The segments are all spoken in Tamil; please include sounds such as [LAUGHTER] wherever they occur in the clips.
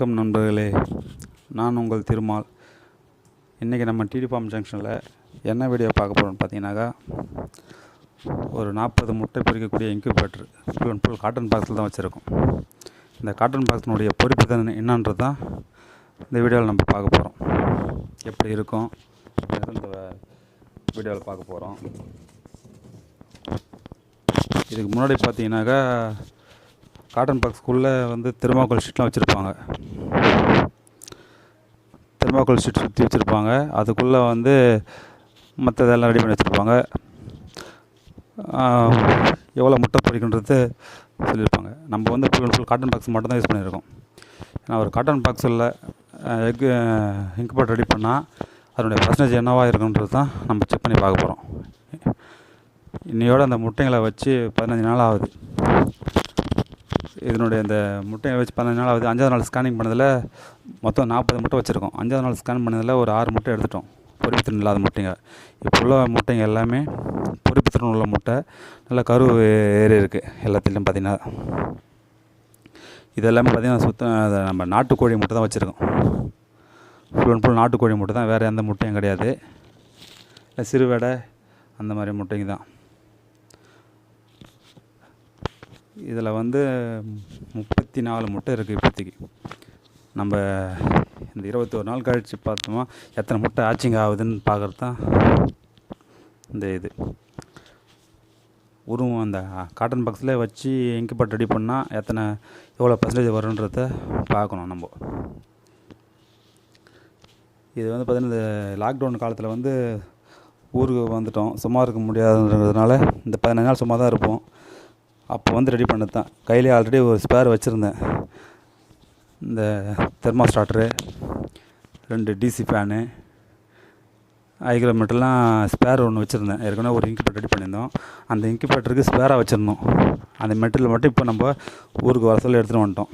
வணக்கம் நண்பர்களே. நான் உங்கள் திருமால். இன்றைக்கி நம்ம டிடி ஃபார்ம் ஜங்ஷனில் என்ன வீடியோ பார்க்க போகிறோம்னு பார்த்தீங்கன்னாக்கா ஒரு நாற்பது முட்டை பிரிக்கக்கூடிய incubator full and full cotton பாக்ஸில் தான் வச்சுருக்கோம். இந்த காட்டன் பாக்ஸினுடைய பொறுப்பு தான் என்னன்றது தான் இந்த வீடியோவில் நம்ம பார்க்க போகிறோம் எப்படி இருக்கும்? இந்த வீடியோவில் பார்க்க போகிறோம் இதுக்கு முன்னாடி பார்த்தீங்கன்னாக்கா காட்டன் பாக்ஸ்க்குள்ளே வந்து திருமாக்கோல் ஷீட்லாம் வச்சுருப்பாங்க. திருமாக்கோல் ஷீட் சுற்றி வச்சுருப்பாங்க. அதுக்குள்ளே வந்து மற்றதெல்லாம் ரெடி பண்ணி வச்சுருப்பாங்க. எவ்வளோ முட்டை பொரிக்கின்றது சொல்லியிருப்பாங்க. நம்ம வந்து full and full cotton box மட்டும் தான் யூஸ் பண்ணியிருக்கோம். ஏன்னா ஒரு காட்டன் பாக்ஸில் எக்கு இங்க்பாட் ரெடி பண்ணால் அதனுடைய பர்சன்டேஜ் என்னவாக இருக்குன்றது தான் நம்ம செக் பண்ணி பார்க்க போகிறோம் இன்னையோட அந்த முட்டைங்களை வச்சு பதினஞ்சு நாள் ஆகுது. இதனுடைய இந்த முட்டையை வச்சு பதினஞ்சு நாள் ஆகுது அஞ்சாவது நாள் ஸ்கேனிங் பண்ணதில் மொத்தம் நாற்பது முட்டை வச்சுருக்கோம். அஞ்சாவது நாள் ஸ்கேன் பண்ணதில் ஒரு ஆறு முட்டை எடுத்துட்டோம். பொறிப்புத்திறன் இல்லாத முட்டைங்க. இப்போ உள்ள முட்டைங்க எல்லாமே பொறிப்புத்திறன் உள்ள முட்டை. நல்லா கரு ஏறி இருக்குது எல்லாத்துலேயும் பார்த்திங்கன்னா இதெல்லாமே பார்த்திங்கன்னா சுத்தம் நம்ம நாட்டுக்கோழி முட்டை தான் வச்சுருக்கோம். ஃபுல் அண்ட் ஃபுல் நாட்டுக்கோழி முட்டை தான். வேறு எந்த முட்டையும் கிடையாது. இல்லை சிறுவேடை அந்த மாதிரி முட்டைங்க தான். இதில் வந்து முப்பத்தி நாலு முட்டை இருக்குது இப்போதைக்கு. நம்ம இந்த இருபத்தோரு நாள் கழித்து பார்த்தோமா எத்தனை முட்டை ஆச்சிங்க ஆகுதுன்னு பார்க்குறது? தான் இந்த இது. உருவம் அந்த காட்டன் பாக்ஸில் வச்சு இன்குபேட் ரெடி பண்ணால் எத்தனை எவ்வளோ பர்சன்டேஜ் வரும்ன்றத பார்க்கணும் நம்ம. இது வந்து பார்த்திங்கன்னா இந்த லாக்டவுன் காலத்தில் வந்து ஊருக்கு வந்துட்டோம். சும்மா இருக்க முடியாதுன்றதுனால இந்த பதினஞ்சு நாள் சும்மா தான் இருப்போம். அப்போ வந்து ரெடி பண்ணது தான். கையிலே ஆல்ரெடி ஒரு ஸ்பேர் வச்சுருந்தேன். இந்த தெர்மாஸ்டாட்ரு ரெண்டு டிசி ஃபேனு ஐக்ரோமீட்டர்லாம் ஸ்பேர் ஒன்று வச்சுருந்தேன். ஏற்கனவே ஒரு இன்குபேட்டர் ரெடி பண்ணியிருந்தோம். அந்த இன்குபேட்டருக்கு ஸ்பேராக வச்சுருந்தோம். அந்த மெட்டீரியல் மட்டும் இப்போ நம்ம ஊருக்கு வர சொல்லி எடுத்துகிட்டு வந்துட்டோம்.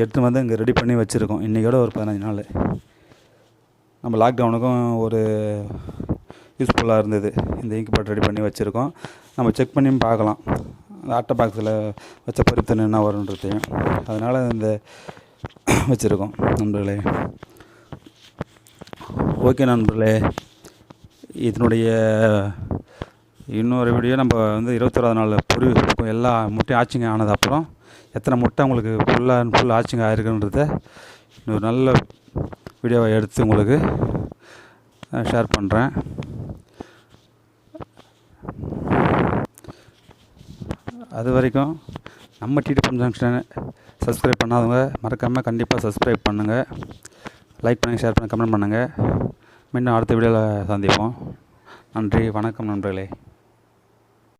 எடுத்துகிட்டு வந்து இங்கே ரெடி பண்ணி வச்சுருக்கோம். இன்றைக்கோட ஒரு பதினஞ்சு நாள். நம்ம லாக்டவுனுக்கும் ஒரு யூஸ்ஃபுல்லாக இருந்தது. இந்த இன்குபேட்டர் ரெடி பண்ணி வச்சுருக்கோம். நம்ம செக் பண்ணியும் பார்க்கலாம். அந்த அட்டை பாக்ஸில் வச்ச பருத்தன் என்ன வரும்ன்றதையும் அதனால் இந்த [COUGHS] வச்சுருக்கோம் நண்பர்களே. ஓகே நண்பர்களே. இதனுடைய இன்னொரு வீடியோ நம்ம வந்து இருபத்தோராது நாள் பொறி எல்லா முட்டையும் ஆச்சிங்க ஆனது அப்புறம் எத்தனை முட்டை உங்களுக்கு ஃபுல்லாக அண்ட் ஃபுல் ஆச்சிங்க ஆயிருக்குன்றத இன்னொரு நல்ல வீடியோவை எடுத்து உங்களுக்கு ஷேர் பண்ணுறேன் அது வரைக்கும் நம்ம டிடிபம் ஜங்ஷனை சப்ஸ்கிரைப் பண்ணாதவங்க மறக்காமல் கண்டிப்பாக சப்ஸ்கிரைப் பண்ணுங்கள் லைக் பண்ணுங்கள் ஷேர் பண்ணுங்கள் கமெண்ட் பண்ணுங்கள் மீண்டும் அடுத்த வீடியோவில் சந்திப்போம். நன்றி வணக்கம் நண்பர்களே.